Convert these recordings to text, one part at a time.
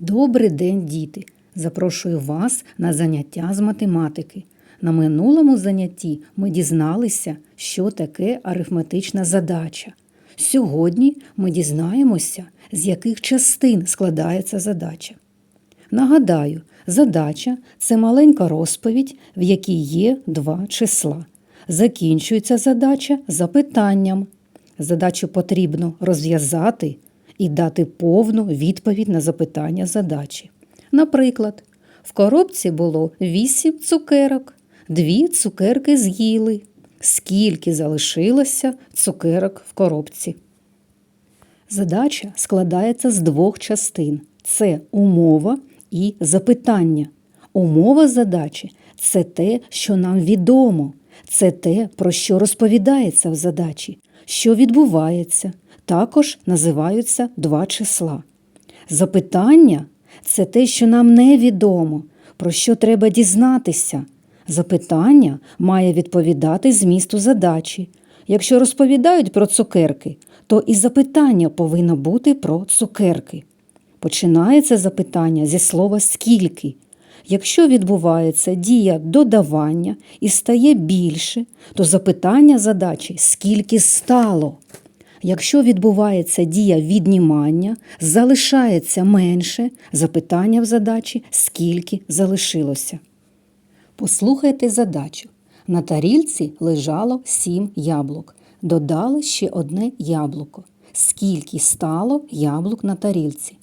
Добрий день, діти! Запрошую вас на заняття з математики. На минулому занятті ми дізналися, що таке арифметична задача. Сьогодні ми дізнаємося, з яких частин складається задача. Нагадаю, задача це маленька розповідь, в якій є два числа. Закінчується задача запитанням. Задачу потрібно розв'язати і дати повну відповідь на запитання задачі. Наприклад, в коробці було 8 цукерок, дві цукерки з'їли. Скільки залишилося цукерок в коробці? Задача складається з двох частин: це умова і запитання. Умова задачі це те, що нам відомо, це те, про що розповідається в задачі, що відбувається. Також називаються два числа. Запитання це те, що нам невідомо, про що треба дізнатися. Запитання має відповідати змісту задачі. Якщо розповідають про цукерки, то і запитання повинно бути про цукерки. Починається запитання зі слова скільки. Якщо відбувається дія додавання і стає більше, то запитання задачі скільки стало. Якщо відбувається дія віднімання, залишається менше, запитання в задачі скільки залишилося. Послухайте задачу. На тарільці лежало сім яблук. Додали ще одне яблуко. Скільки стало яблук на тарілці?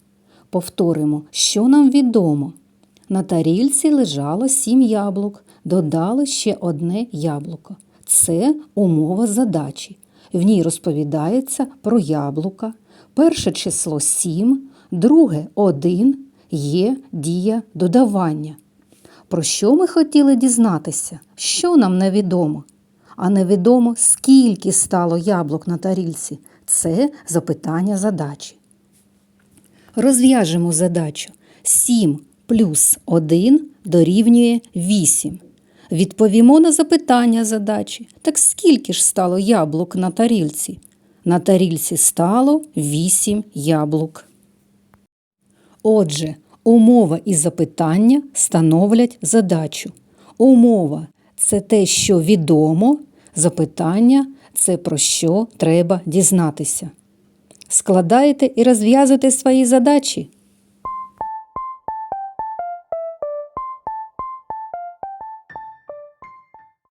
Повторимо, що нам відомо. На тарільці лежало сім яблук. Додали ще одне яблуко. Це умова задачі. В ній розповідається про яблука. Перше число 7, друге 1, є дія додавання. Про що ми хотіли дізнатися? Що нам невідомо? А невідомо, скільки стало яблук на тарільці. Це запитання задачі. Розв'яжемо задачу. 7 плюс 1 дорівнює 8. Відповімо на запитання задачі. Так скільки ж стало яблук на тарільці? На тарільці стало 8 яблук. Отже, умова і запитання становлять задачу. Умова це те, що відомо, запитання це про що треба дізнатися. Складаєте і розв'язуєте свої задачі.